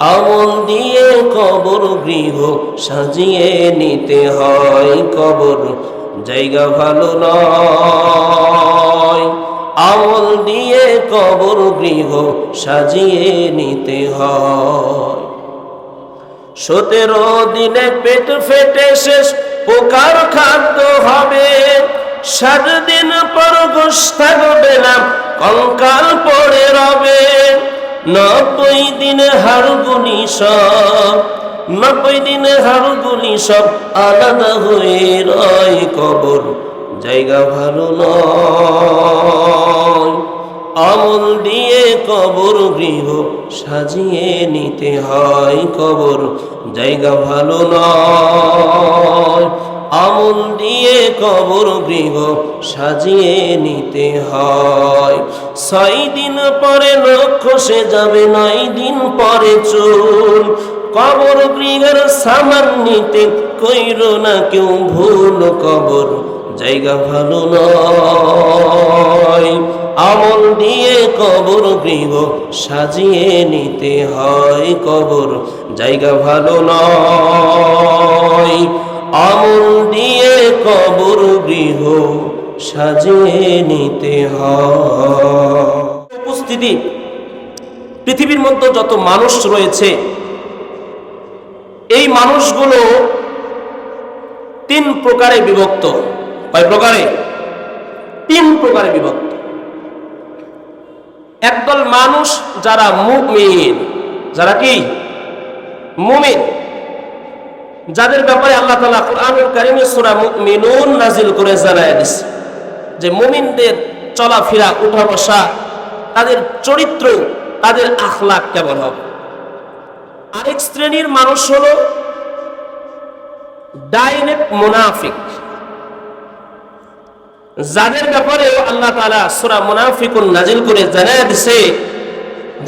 আমল দিয়ে কবর গৃহ সাজিয়ে নিতে হয়। কবর জায়গা ভালো নয়। আমল দিয়ে কবর গৃহ সাজিয়ে নিতে হয়। সতেরো দিনে পেট ফেটে শেষ, পোকার খাদ্য হবে। সাত দিন পর গোস থাকবে না, কঙ্কাল পড়ে রবে। নব্বই দিনে হাড়গুলি সব নব্বই দিনে হাড়গুলি সব আলাদা হয়ে রয় কবর, জায়গা ভালো নয়। আমল দিয়ে কবর গৃহ সাজিয়ে নিতে হয় কবর, জায়গা ভালো নয়। আমল দিয়ে কবর গৃহ সাজিয়ে নিতে হয়। ছয় দিন পরে লক্ষ্য সে যাবে, নয় দিন পরে চুল কবর গৃহের সামান নিতে কইর না কেউ, ভুল কবর জায়গা ভালো নয়। আমল দিয়ে কবর গৃহ সাজিয়ে নিতে হয়, কবর জায়গা ভালো নয়। আমল দিয়ে কবর গৃহ সাজিয়ে নিতে উপস্থিতি, পৃথিবীর মধ্যে যত মানুষ রয়েছে, এই মানুষগুলো তিন প্রকারে বিভক্ত। কয় প্রকারে? তিন প্রকারে বিভক্ত। একদল মানুষ যারা মুমিন, যারা কি? মুমিন। যাদের ব্যাপারে আল্লাহ তালা কোরআনুল কারিমে সূরা মুমিনুন নাজিল করে জানায় দিছে, যে মুমিনদের চলাফেরা উঠা বসা তাদের চরিত্র, তাদের আখলাক কেমন হবে? আরেক শ্রেণির মানুষ হল ডাইনেক মুনাফিক। যাদের ব্যাপারে আল্লাহ তাআলা সূরা মুনাফিকুন নাজিল করে জানায় দিছে,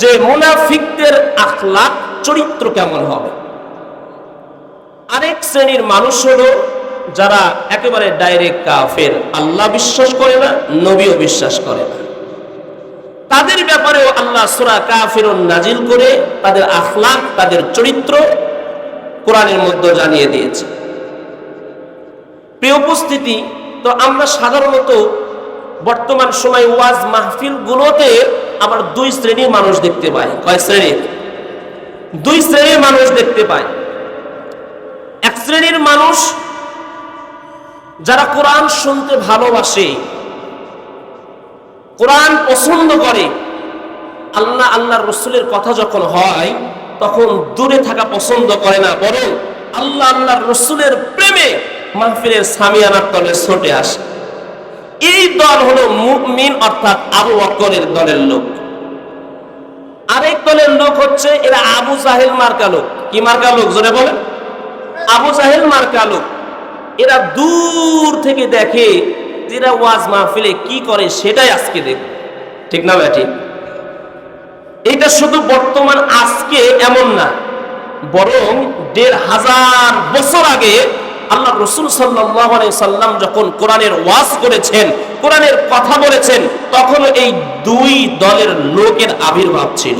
যে মুনাফিকদের আখলাক চরিত্র কেমন হবে? আরেক শ্রেণির মানুষ হলো যারা একেবারে ডাইরেক্ট কাফের। আল্লাহ বিশ্বাস করে না, নবীও বিশ্বাস করে না। তাদের ব্যাপারেও আল্লাহ সূরা কাফিরুন নাজিল করে তাদের আখলাক, তাদের চরিত্র কোরআনের মধ্যে জানিয়ে দিয়েছে। প্রিয় উপস্থিতি, তো আমরা সাধারণত বর্তমান সময় ওয়াজ মাহফিল গুলোতে আবার দুই শ্রেণির মানুষ দেখতে পাই। কয় শ্রেণির? দুই শ্রেণির মানুষ দেখতে পাই। এক শ্রেণির মানুষ যারা কোরআন শুনতে ভালোবাসে, কোরআন পছন্দ করে, আল্লাহ আল্লাহ রসুলের কথা যখন হয়, তখন দূরে থাকা পছন্দ করে না, বরং আল্লাহ আল্লাহর রসুলের প্রেমে মাহফিলের সামিয়ানার তলে ছুটে আসে। এই দল হলো মুমিন অর্থাৎ আবু বকরের দলের লোক। আরেক দলের লোক হচ্ছে এরা আবু জাহেল মার্কা লোক। কি মার্কা লোক? জোরে বলেন। আবু জাহেল মার্কা লোক এরা দূর থেকে দেখে যেটা ওয়াজ মাহফিলে কি করে সেটাই আজকে দেখ ঠিক না ব্যাটি এটা শুধু বর্তমান, আজকে এমন না, বরং দেড় হাজার বছর আগে আল্লাহ রসুল সাল্লাহ সাল্লাম যখন কোরআনের ওয়াজ করেছেন, কোরআনের কথা বলেছেন, তখন এই দুই দলের লোকের আবির্ভাব ছিল।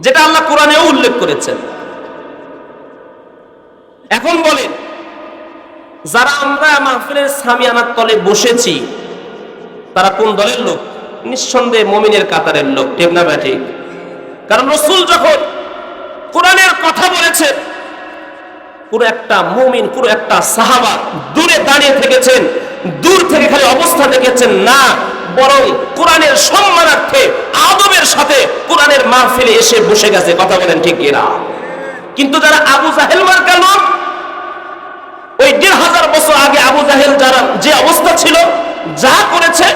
যেটা আল্লাহ কোরআনেও উল্লেখ করেছেন। এখন বলেন, যারা আমরা মাহফিলের সামিয়ানার তলে বসেছি, তারা কোন দলের লোক? নিঃসন্দেহে মমিনের কাতারের লোক, ঠিক না ব্যাটি কারণ রসুল যখন কোরআনের কথা বলেছেন, পুরো একটা মুমিন, পুরো একটা সাহাবা দূরে দাঁড়িয়ে থেকেছেন, দূর থেকে খালি অবস্থা দেখেছেন না, বরং কোরআনের সম্মানার্থে, আদবের সাথে কোরআনের মাহফিলে এসে বসে গেছে, কথা বলেন ঠিক কিনা? কিন্তু যারা আবু জাহেল মার্কা লোক ওই দেড় হাজার বছর আগে আবু জাহেল যারা যে অবস্থা ছিল যা করেছে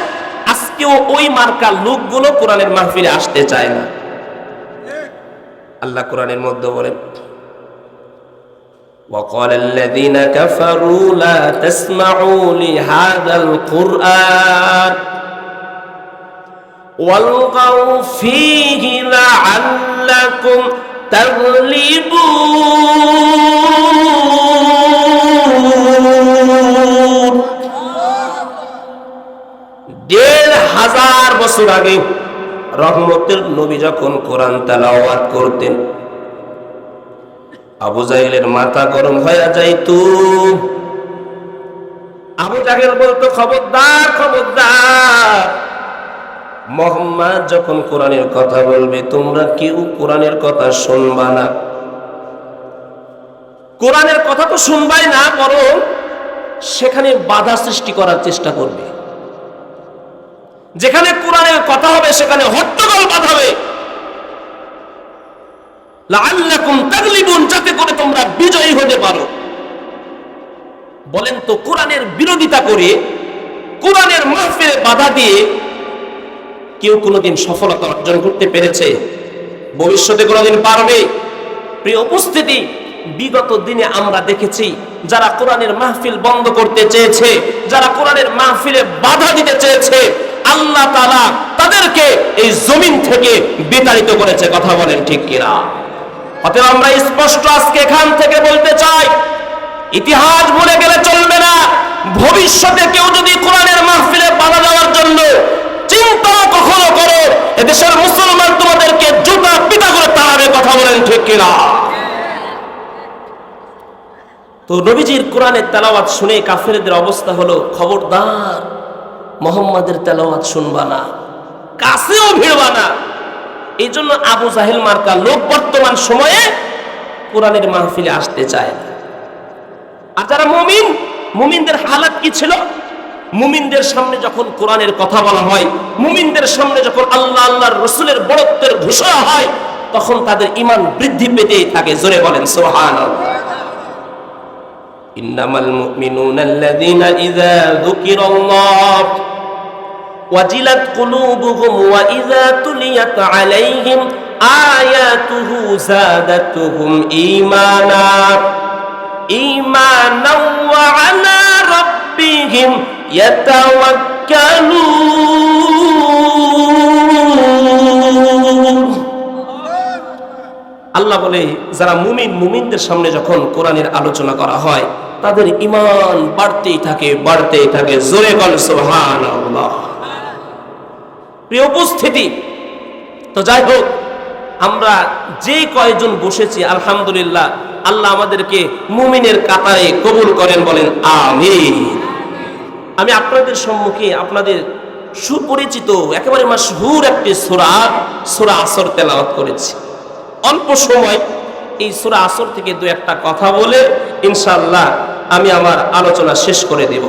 আজকেও ওই মার্কা লোকগুলো কোরআনের মাহফিলে আসতে চায় না আল্লাহ কোরআনের মধ্যে বলেন وقال الذين كفروا لا تسمعوا لهذا القرآن والغوا فيه لعلكم تغلبون বছর আগে রহমতের নবী যখন কোরআন তালাওয়াত করতেন, আবু জাহেলের মাথা গরম হয়ে যাইতো। আবু জাহেল বলতো, খবরদার খবরদার। মোহাম্মদ যখন কোরআনের কথা বলবে, তোমরা কেউ কোরআনের কথা শুনবা না। কোরআনের কথা তো শুনবাই না, বরং সেখানে বাধা সৃষ্টি করার চেষ্টা করবে। যেখানে কোরআনের কথা হবে, সেখানে হট্টগোল বাঁধাবে। যাতে করে তোমরা বিজয়ী হতে পারো। বলেন তো, কোরআনের বিরোধিতা করে, কোরআনের মাহফিলে বাধা দিয়ে কেউ কোনোদিন সফলতা অর্জন করতে পেরেছে? ভবিষ্যতে কোনোদিন পারবে? প্রিয় উপস্থিতি, বিগত দিনে আমরা দেখেছি, যারা কোরআনের মাহফিল বন্ধ করতে চেয়েছে, যারা কোরআনের মাহফিলে বাধা দিতে চেয়েছে আল্লাহ তাআলা তাদেরকে এই জমিন থেকে বিতাড়িত করেছে, কথা বলেন ঠিক কিনা? অতএব আমরা স্পষ্ট আজকে এখান থেকে বলতে চাই, ইতিহাস ভুলে গেলে চলবে না। ভবিষ্যতে কেউ যদি কোরআনের মাহফিলে বাধা দেওয়ার জন্য চিন্তা কখনো করো, এদেশের মুসলমান তোমাদেরকে জুতা পিতা করে তাড়াবে, কথা বলেন ঠিক কিনা? তো নবীজির কোরআনের তেলাওয়াত শুনে কাফেরদের অবস্থা হলো খবরদার। মোহাম্মদের তেলাওয়াত শুনবা না, কাছেও ভিড়বা না। এই জন্য আবু জাহেল মার্কা লোক বর্তমান সময়ে কোরআনের মাহফিলে আসতে চায় আর যারা মুমিন, মুমিনদের হালাত কি ছিল? মুমিনদের সামনে যখন কোরআনের কথা বলা হয়, মুমিনদের সামনে যখন আল্লাহ আল্লাহর রসুলের বড়ত্বের ঘোষণা হয়, তখন তাদের ইমান বৃদ্ধি পেতেই থাকে। জোরে বলেন সোহান ইন্নামাল মুমিনুনা আল্লাযীনা ইযা যুকিরাল্লাহ। ওয়াজিলাত কুলুবুহুম ওয়া ইযা তুলিয়াত আলাইহিম আয়াতুহু যাদাতুহুম ঈমানা। ঈমানাও ওয়া আলা আল্লাহ বলে, যারা মুমিন মুমিনদের সামনে যখন কোরআনের আলোচনা করা হয়, তাদের ইমান বাড়তেই থাকে বাড়তেই থাকে। জোরে বল, সুবহানাল্লাহ। প্রিয় উপস্থিতি। তো যাই হোক, আমরা যে কয়জন বসেছি, আলহামদুলিল্লাহ, আল্লাহ আমাদেরকে মুমিনের কাতারে কবুল করেন বলেন, আমিন। আমি আপনাদের সম্মুখে আপনাদের সুপরিচিত, একেবারে মাসহুর একটি সূরা সূরা আসর তেলাওয়াত করেছি। অল্প সময় এই সূরা আসর থেকে দু একটা কথা বলে, ইনশাআল্লাহ, আমি আমার আলোচনা শেষ করে দেব।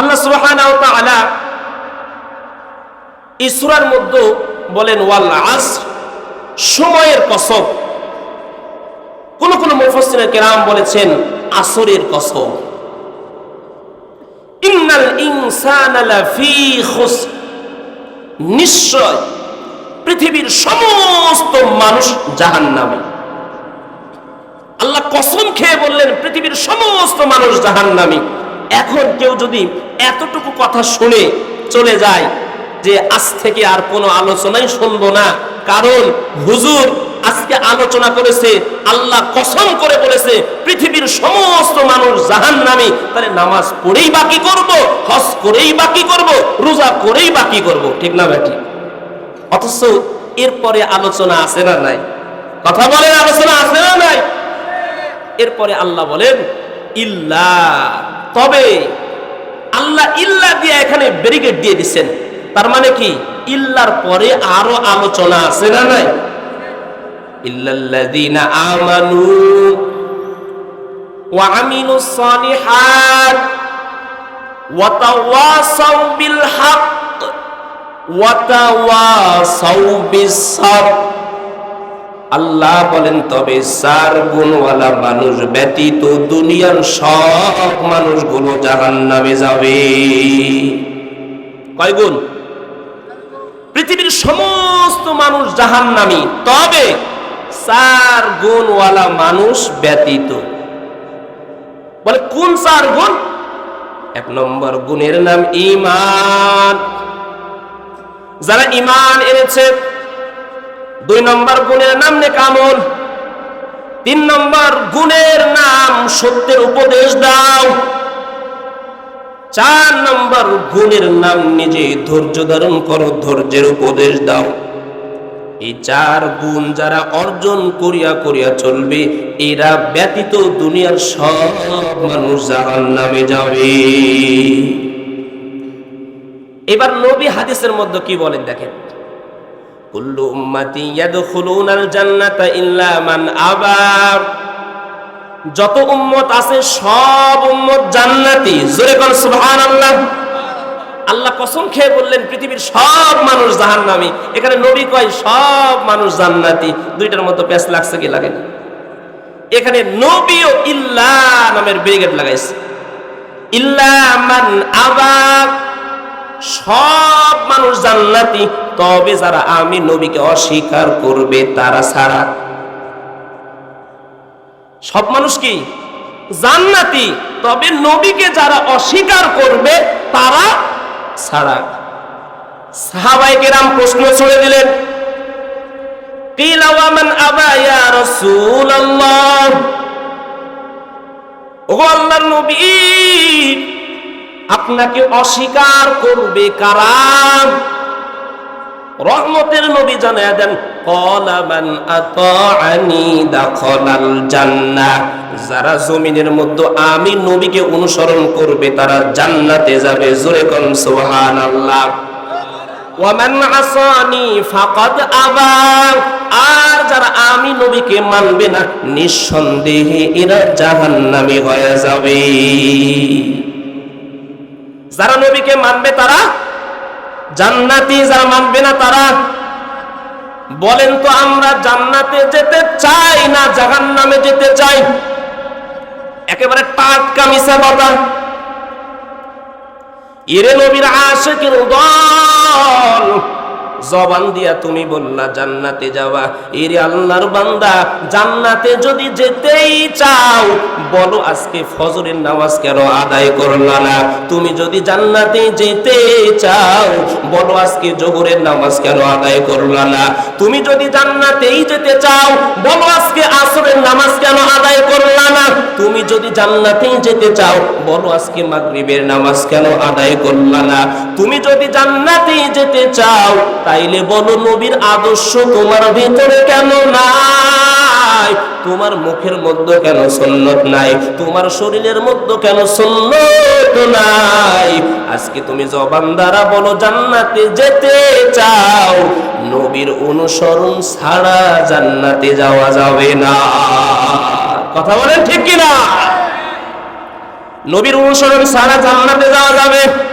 আল্লাহ সুবহানাহু ওয়া তাআলা এই সূরার মধ্যে বলেন, ওয়াল আসর সময়ের কসম। কোন কোন মুফাসসির কেরাম বলেছেন, আসরের কসম। ইন্নাল ইনসানা লাফি খুস নিশ্চয়, পৃথিবীর সমস্ত মানুষ জাহান্নামে। আল্লাহ কসম খেয়ে বললেন, পৃথিবীর সমস্ত মানুষ জাহান্নামী। এখন কেউ যদি এতটুকু কথা শুনে চলে যায় যে আজ থেকে আর কোনো আলোচনাই শুনব না। কারণ হুজুর আজকে আলোচনা করেছে, আল্লাহ কসম করে বলেছে, পৃথিবীর সমস্ত মানুষ জাহান্নামী। তাহলে নামাজ পড়েই বাকি করব? হজ করেই বাকি করব? রোজা করেই বাকি করব? ঠিক না ব্যাটি অথচ এরপরে আলোচনা আছে না নাই? কথা বলেন, আলোচনা আছে না নাই? এরপরে আল্লাহ বলেন, ইল্লা। তবে আল্লাহ ইল্লা দিয়ে এখানে ব্যারিকেড দিয়ে দিচ্ছেন। তার মানে কি? ইল্লার পরে আরও আলোচনা আছে না নাই? ইল্লাল্লাযীনা আমানু ওয়া আমিলুস সালিহাত ওয়া তাওয়াসাউ বিল হক ওয়া তাওয়াসাউ বিস সাবর আল্লাহ বলেন, তবে চার গুণওয়ালা মানুষ ব্যতীত দুনিয়ার সব মানুষগুলো জাহান নামে যাবে। কয় গুণ? পৃথিবীর সমস্ত মানুষ জাহান্নামী। তবে চার গুণওয়ালা মানুষ ব্যতীত। বলে, কোন চার গুণ? এক নম্বর গুণের নাম ইমান যারা ইমান এনেছে, দুই নম্বর গুণের নাম নে নেকামল। তিন নম্বর গুণের নাম সত্যের উপদেশ দাও। চার নম্বর গুণের নাম নিজে ধৈর্য ধারণ করো, ধৈর্যের উপদেশ দাও। এই চার গুণ যারা অর্জন করিয়া করিয়া চলবে, এরা ব্যতীত দুনিয়ার সব মানুষ জাহান নামে যাবে। এবার নবী হাদিসের মধ্যে কি বলেন দেখেন? কুল্লু উম্মতি ইয়াদখুলুনাল জান্নাতা ইল্লা মান আবা। যত উম্মত আছে, সব উম্মত জান্নাতি। জোরে কোন সুবহানাল্লাহ। আল্লাহ আল্লাহ কসম খেয়ে বললেন, পৃথিবীর সব মানুষ জাহান্নামী। এখানে নবী কয়, সব মানুষ জান্নাতি। দুইটার মতো প্যাচ লাগছে কি লাগে না? এখানে নবী ও ইল্লা নামের ব্রিগেড লাগাইছে। ইল্লা মান আবা। সব মানুষ জান্নাতি, তবে যারা আমি নবীকে অস্বীকার করবে, তারা ছাড়া সব মানুষ কি? জান্নাতি। তবে নবীকে যারা অস্বীকার করবে, তারা ছাড়া। সাহাবাই কেরাম প্রশ্ন ছড়ে দিলেন আপনাকে অস্বীকার করবে কারা? রহমতের নবী জানায় দেন ক্বালা মান আতাআনি দাখালাল জান্নাহ। যারা জমিনের মধ্যে আমি নবীকে অনুসরণ করবে, তারা জান্নাতে যাবে। জোরে কোন, সুবহানাল্লাহ। ওয়ামান আসানি ফাকাদ আবা। আর যারা আমি নবীকে মানবে না, নিঃসন্দেহে এরা জাহান্নামী হয়ে যাবে। যারা নবীকে মানবে, তারা জান্নাতি যারা মানবে না তারা বলেন তো আমরা জান্নাতে যেতে চাই না জাহান নামে যেতে চাই? একেবারে টাটকা মিশা কথা। ইরে নবীর আশেকের দল জবান দিয়া তুমি বললা, জান্নাতে যাওয়া। এরে আল্লাহর বান্দা, জান্নাতে যদি যেতেই চাও, বলো আজকে ফজরের নামাজ কেন আদায় করলা না? তুমি যদি জান্নাতে যেতে চাও, বলো আজকে জোহরের নামাজ কেন আদায় করলা না? তুমি যদি জান্নাতেই যেতে চাও, বলো আজকে আসরের নামাজ কেন আদায় করলা না? তুমি যদি জান্নাতেই যেতে চাও, বলো আজকে মাগরিবের নামাজ কেন আদায় করলা না? তুমি যদি জান্নাতেই যেতে চাও তাইলে বলো নবীর আদর্শ তোমার ভিতরে কেন নাই? তোমার মুখের মধ্যে কেন সুন্নত নাই? তোমার শরীরের মধ্যে কেন সুন্নত নাই? আজকে তুমি জবান দ্বারা বলো, জান্নাতে যেতে চাও। নবীর অনুসরণ ছাড়া জান্নাতে যাওয়া যাবে না। কথা বলেন ঠিক কিনা? নবীর অনুসরণ ছাড়া জান্নাতে যাওয়া যাবে।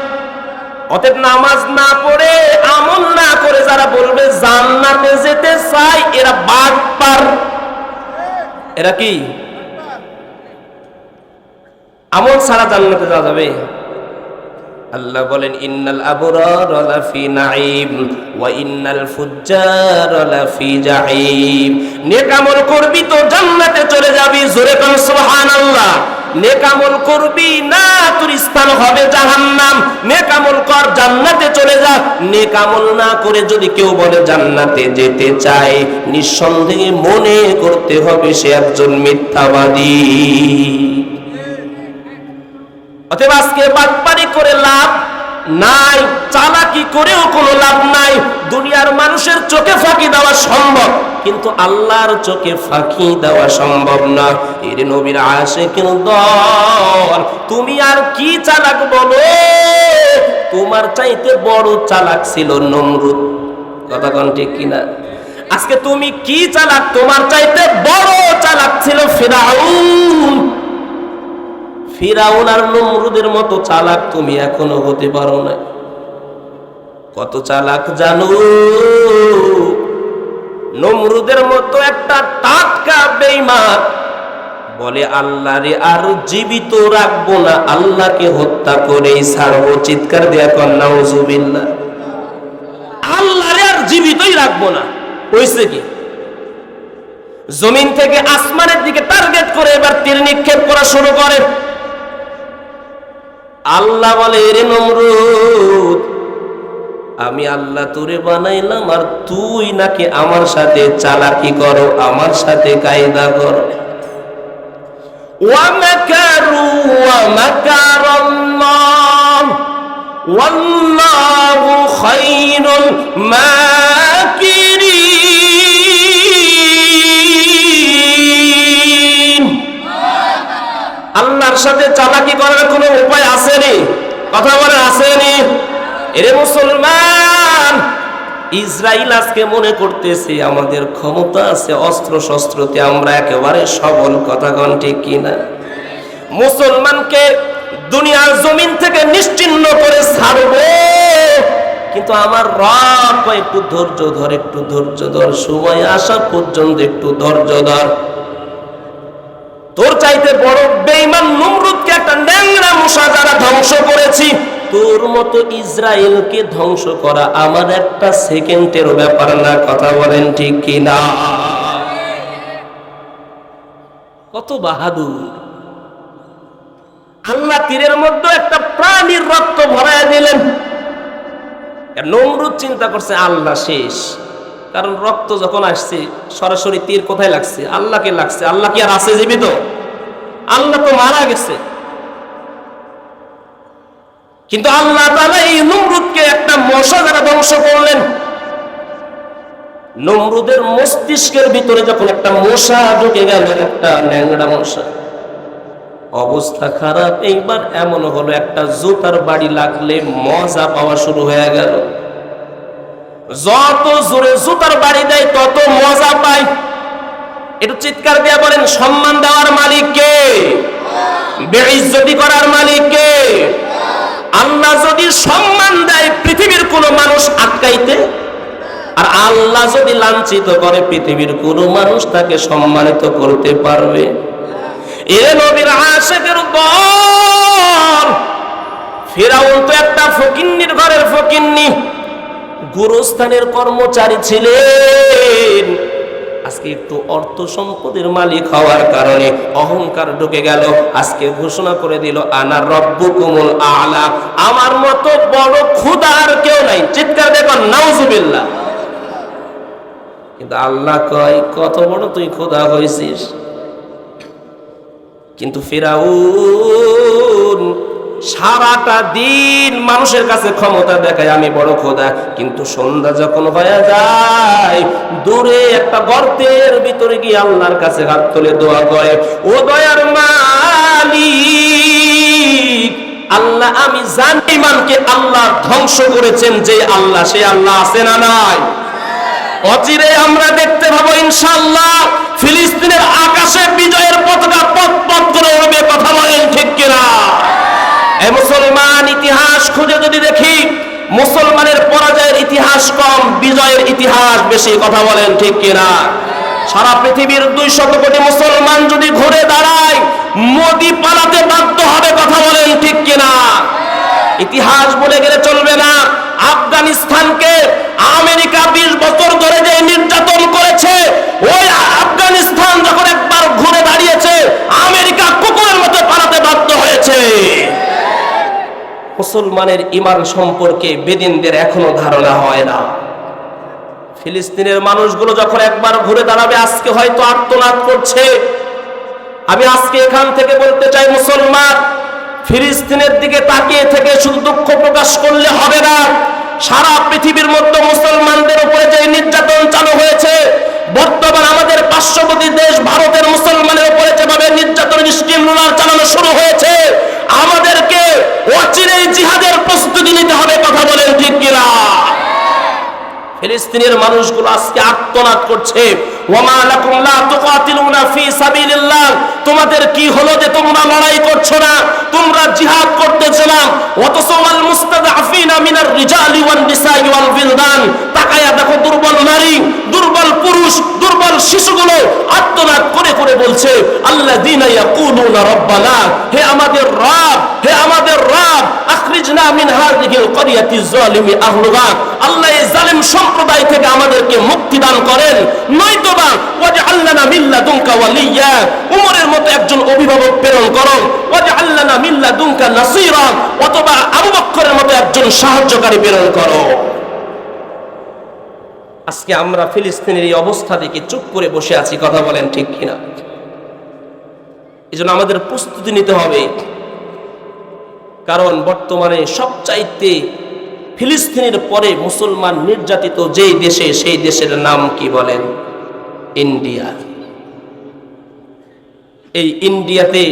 অতএব নামাজ না পড়ে, আমল না করে যারা বলবে জান্নাতে যেতে চাই এরা বাটপার এরা কি? আমল ছাড়া জান্নাতে যাওয়া যাবে? আল্লাহ বলেন, ইন্নাল আবরার লাফি নাঈম, ওয়া ইন্নাল ফুজ্জার লাফি জাহিম নেক আমল করবি তো জান্নাতে চলে যাবি, জোরে কোন সুবহানাল্লাহ। নেক আমল করবি না, তোর স্থান হবে জাহান্নাম। নেকামল কর, জান্নাতে চলে যা। নেকামল না করে যদি কেউ বলে জান্নাতে যেতে চায়, নিঃসন্দেহে মনে করতে হবে সে একজন মিথ্যাবাদী। অতএব আজকে বাটপারি করে লাভ নাই, চালাকি করেও কোনো লাভ নাই। দুনিয়ার মানুষের চোখে ফাঁকি দেওয়া সম্ভব, কিন্তু আল্লাহর চোখে ফাঁকি দেওয়া সম্ভব না। এর নবীর আসে কেন দল, তুমি আর কি চালাক বলো? তোমার চাইতে বড় চালাক ছিল নমরুদ। কথা কোন ঠিক কিনা? আজকে তুমি কি চালাক? তোমার চাইতে বড় চালাক ছিল ফিরাউন। ফিরাউন আর নমরুদের মতো চালাক তুমি এখনও হতে পারো না। কত চালাক জানো? নমরুদের মতো একটা টাটকা বেইমান বলে আল্লাহ রে আর জীবিত রাখব না, আল্লাহকে হত্যা করেই ছাড়বো। চিৎকার দেয়া কন্যা ওজুবিল্লা আল্লাহ জীবিতই রাখব না। হয়েছে কি? জমিন থেকে আসমানের দিকে টার্গেট করে এবার তীর নিক্ষেপ করা শুরু করে। আল্লাহ বলে রে নমরুদ আমি আল্লাহ তোরে বানাইলাম আর তুই নাকি আমার সাথে চালাকি করো আমার সাথে কায়দা করো ومكروا ومكر الله والله خير الماكرين সাথে চালাকি করার কোনো উপায় আসেনি? কথা বলে আসেনি? এরে মুসলমান ইসরায়েল আজকে মনে করতেছে আমাদের ক্ষমতা আছে অস্ত্র শস্ত্রতে আমরা একেবারে সবল, কথা কথাগণ ঠিক কিনা? মুসলমানকে দুনিয়ার জমিন থেকে নিশ্চিন্ন করে ছাড়বো। কিন্তু আমার রব একটু ধৈর্য ধর, একটু ধৈর্য ধর, সময় আসা পর্যন্ত একটু ধৈর্য ধর। চাইতে বড় বেঈমান নমরুদকে একটা ন্যাংরা মশা যারা ধ্বংস করেছি, তোর মতো ইসরায়েলকে ধ্বংস করা আমার একটা সেকেন্ডের ব্যাপার না, কথা বলেন ঠিক কি না কত বাহাদুর। আল্লাহ তীরের মধ্যে একটা প্রাণীর রক্ত ভরায় দিলেন। নমরুদ চিন্তা করছে, আল্লাহ শেষ। কারণ রক্ত যখন আসছে, সরাসরি তীর কোথায় লাগছে? আল্লাহকে লাগছে। আল্লাহ কি আর আছে জীবিত? আল্লাহ তো মারা গেছে। কিন্তু আল্লাহ তাআলা এই নমরুদকে একটা মশা দ্বারা ধ্বংস করলেন, নমরুদের মস্তিষ্কের ভিতরে যখন একটা মশা ঢুকে গেল, একটা ন্যাংড়া মশা, অবস্থা খারাপ। এইবার এমন হলো, একটা জুতার বাড়ি লাগলে মজা পাওয়া শুরু হয়ে গেল। যত জোরে জুতার বাড়ি দেয়, তত মজা পায়। একটু চিৎকার দিয়ে বলেন, সম্মান দেওয়ার মালিক কে? বেইজ্জতি করার মালিক কে? আল্লাহ যদি সম্মান দেয় পৃথিবীর কোন মানুষ আটকাইতে, আর আল্লাহ যদি লাঞ্ছিত করে পৃথিবীর কোন মানুষ তাকে সম্মানিত করতে পারবে? এ নবীর আশেকের দল ফেরাউন তো একটা ফকিন্নির ঘরের ফকিন্নি, গুরুস্থানের কর্মচারী ছিলেন। আজকে একটু অর্থ সম্পদের মালিক হওয়ার কারণে অহংকার ঢুকে গেল। আজকে ঘোষণা করে দিল, আনা রব্বু কুমুল আলা। আমার মতো বড় ক্ষুদা আর কেউ নাই। চিৎকার দেখুন নাউজুবিল্লাহ। কিন্তু আল্লাহ কয়, কত বড় তুই খোদা হয়েছিস। কিন্তু ফেরাউন সারাটা দিন মানুষের কাছে ক্ষমতা দেখায়, আমি বড় খোদা। কিন্তু সন্ধ্যা যখন হয়ে যায়, দূরে একটা গর্তের ভিতরে গিয়ে আল্লাহর কাছে হাত তুলে দোয়া করে, ও দয়ার মালিক, আল্লাহ, আমি জানি ইমানকে আল্লাহ ধ্বংস করেছেন, যে আল্লাহ, সে আল্লাহ আছে না নাই? অচিরে আমরা দেখতে পাবো ইনশাল্লাহ ফিলিস্তিনের আকাশে বিজয়ের পতাকা পথ পথ করে উড়বে, কথা বলেন ঠিক কিনা? এ মুসলমান, ইতিহাস খুঁজে যদি দেখি, মুসলমানের পরাজয়ের ইতিহাস কম, বিজয়ের ইতিহাস বেশি, কথা বলেন ঠিক কিনা? সারা পৃথিবীর দুই শত কোটি মুসলমান যদি ঘুরে দাঁড়ায়, মোদি পালাতে বাধ্য হবে, কথা বলেন ঠিক কিনা? ইতিহাস বলে গেলে চলবে না। আফগানিস্তানকে আমেরিকা বিশ বছর ধরে যে নির্যাতন করেছে ওই আফগানিস্তান যখন একবার ঘুরে দাঁড়িয়েছে আমেরিকা কুকুরের মতো পালাতে বাধ্য হয়েছে মুসলমানের ইমান সম্পর্কে বেদিনদের এখনও ধারণা হয় না। ফিলিস্তিনের মানুষগুলো যখন একবার ঘুরে দাঁড়াবে, আজকে হয়তো আত্মনাদ করছে। আমি আজকে এখান থেকে বলতে চাই, মুসলমান, ফিলিস্তিনের দিকে তাকিয়ে থেকে শুধু দুঃখ প্রকাশ করলে হবে না। সারা পৃথিবীর মধ্যে মুসলমানদের উপরে যে নির্যাতন চালু হয়েছে বর্তমান আমাদের পার্শ্ববর্তী দেশ ভারতের মুসলমানের উপরে যেভাবে নির্যাতন স্টিম রোলার চালানো শুরু হয়েছে আমাদেরকে অচিরেই জিহাদের প্রস্তুতি নিতে হবে কথা বলেন ঠিক কিনা ফিলিস্তিনের মানুষগুলো আজকে আত্মনাদ করছে। তোমাদের কি হলো যে তোমরা লড়াই করছ না? তোমরা জিহাদ করতেছো না? মুস্তাদআফিনা মিনার রিজালি ওয়াল বিলদান। তাকায়া দেখো দুর্বল নারী, দুর্বল পুরুষ, দুর্বল শিশুগুলো আত্মনাদ করে করে বলছে, আল্লাযীনা ইয়াকুলুনা রাব্বানা। হে আমাদের রব, হে আমাদের রব, আখরিজনা মিন সাহায্যকারী প্রেরণ করো। আজকে আমরা ফিলিস্তিনের এই অবস্থা দেখে চুপ করে বসে আছি, কথা বলেন ঠিক কিনা? এই জন্য আমাদের প্রস্তুতি নিতে হবে। কারণ বর্তমানে সবচাইতে ফিলিস্তিনের পরে মুসলমান নির্যাতিত যেই দেশে, সেই দেশের নাম কি বলেন? ইন্ডিয়া। এই ইন্ডিয়াতে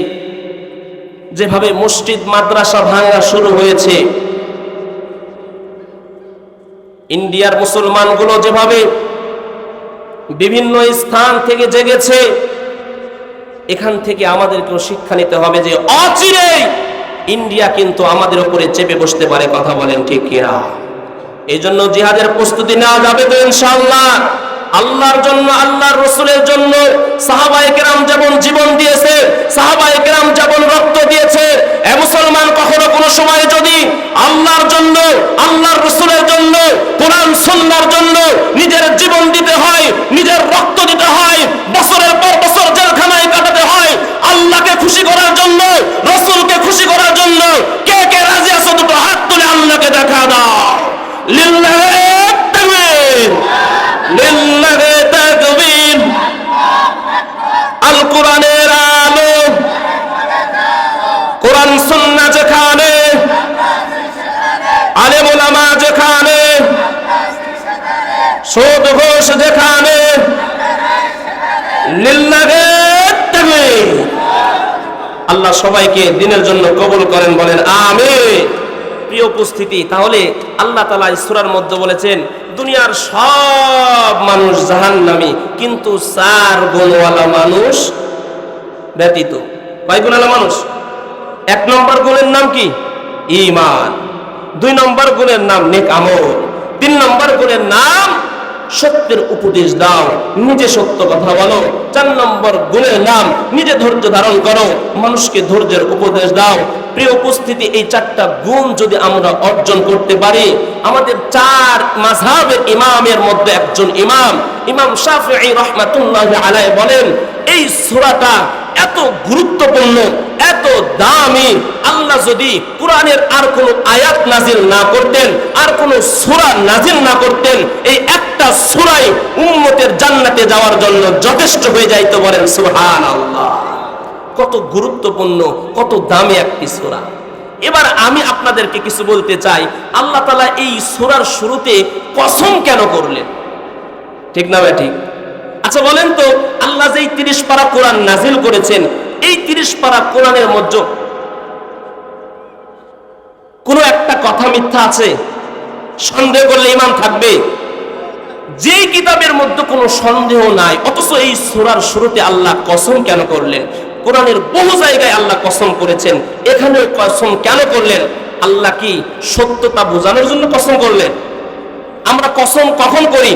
যেভাবে মসজিদ, মাদ্রাসা ভাঙা শুরু হয়েছে, ইন্ডিয়ার মুসলমানগুলো যেভাবে বিভিন্ন স্থান থেকে জেগেছে, এখান থেকে আমাদেরকেও শিক্ষা নিতে হবে যে অচিরেই ইন্ডিয়া কিন্তু আমাদের উপরে চেপে বসতে পারে, কথা বলেন ঠিক কিনা? এই জন্য জিহাদের প্রস্তুতি নেওয়া যাবে তো ইনশাআল্লাহ। আল্লাহর জন্য, আল্লাহর রসুলের জন্য সাহাবায়ে কেরাম যেমন জীবন দিয়েছে, সাহাবায়ে কেরাম যেমন রক্ত দিয়েছে, এ মুসলমান কখনো কোনো সময় যদি আল্লাহর জন্য, আল্লাহর রসুলের জন্য, কোরআন সুন্নাহর জন্য নিজের জীবন দিতে হয়, নিজের রক্ত দিতে হয়, বছরের পর বছর হয় আল্লাহকে খুশি করার জন্য, রসুলকে খুশি করার জন্য কে কে রাজি আছো দুটো হাত তুলে আল্লাহকে দেখা দাও। কোরআন যেখানে। যেখানে। ঘোষ আল্লাহ সবাইকে দিনের জন্য কবুল করেন, বলেন, আমিন। প্রিয় উপস্থিতি, তাহলে আল্লাহ তালা ইসুরার মধ্যে বলেছেন, দুনিয়ার সব মানুষ জাহান্নামী, কিন্তু চার গুণওয়ালা মানুষ ব্যতীত। কয় গুণওয়ালা মানুষ? এক নম্বর গুণের নাম কি? ইমান দুই নম্বর গুণের নাম নেক আমল। তিন নম্বর গুণের নাম সত্যের উপদেশ দাও, নিজে সত্য কথা বলো, চার নম্বর গুণের নাম, নিজে ধৈর্য ধারণ করো, মানুষকে ধৈর্যের উপদেশ দাও। প্রিয় উপস্থিতি, এই চারটা গুণ যদি আমরা অর্জন করতে পারি, আমাদের চার মাঝহাবের ইমামের মধ্যে একজন ইমাম ইমাম শাফিঈ রহমাতুল্লাহ আলাই বলেন, এই সূরাটা এত গুরুত্বপূর্ণ এত দামি আল্লাহ যদি কোরআনের আর কোনো আয়াত নাজিল না করতেন, আর কোনো সূরা নাজিল না করতেন, এই একটা সূরাই উম্মতের জান্নাতে যাওয়ার জন্য যথেষ্ট হয়ে যাইতো বলেন সুবহানাল্লাহ। কত গুরুত্বপূর্ণ, কত দামি একটি সূরা। এবার আমি আপনাদেরকে কিছু বলতে চাই, আল্লাহ তালা এই সূরার শুরুতে কসম কেন করলেন? ঠিক না ভাই, ঠিক? আচ্ছা বলেন তো, আল্লাহ যে তিরিশ পারা কোরআন নাজিল করেছেন এই তিরিশ পারা কোরআনের মধ্যে কোনো একটা কথা মিথ্যা আছে? সন্দেহ করলে ইমান থাকবে। যেই কিতাবের মধ্যে কোনো সন্দেহ নাই, অথচ এই সূরার শুরুতে আল্লাহ কসম কেন করলেন? কোরআনের বহু জায়গায় আল্লাহ কসম করেছেন। এখানে কসম কেন করলেন? আল্লাহ কি সত্যতা বোঝানোর জন্য কসম করলেন? আমরা কসম কখন করি?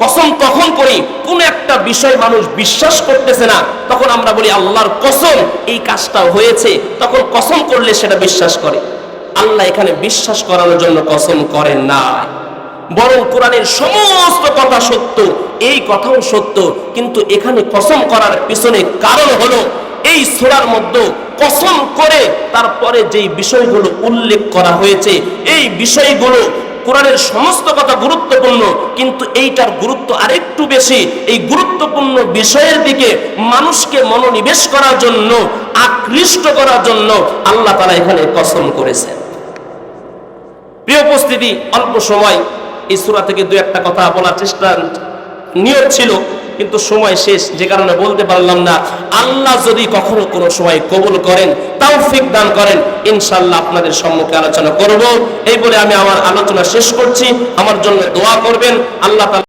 কসম তখন করি, কোন একটা বিষয় মানুষ বিশ্বাস করতেছে না, তখন আমরা বলি, আল্লাহর কসম, এই কাজটা হয়েছে। তখন কসম করলে সেটা বিশ্বাস করে। আল্লাহ এখানে বিশ্বাস করানোর জন্য কসম করেন না। বরং কোরআনের সমস্ত কথা সত্য, এই কথাও সত্য, কিন্তু এখানে কসম করার পিছনে কারণ হলো, এই সূরার মধ্যে কসম করে তারপরে যেই বিষয়গুলো উল্লেখ করা হয়েছে, এই বিষয়গুলো কোরআনের সমস্ত কথা গুরুত্বপূর্ণ, কিন্তু এইটার গুরুত্ব আরেকটু বেশি। এই গুরুত্বপূর্ণ বিষয়ের দিকে মানুষকে মনোনিবেশ করার জন্য, আকৃষ্ট করার জন্য আল্লাহ তারা এখানে কসম করেছেন। প্রিয় উপস্থিতি, অল্প সময় এই সুরা থেকে দু একটা কথা বলার চেষ্টা নিয়ত ছিল, কিন্তু সময় শেষ, যে কারণে বলতে পারলাম না। আল্লাহ যদি কখনো কোনো সময় কবুল করেন তাও ফিক দান করেন ইনশাল্লাহ আপনাদের সম্মুখে আলোচনা করব। এই বলে আমি আমার আলোচনা শেষ করছি। আমার জন্য দোয়া করবেন। আল্লাহ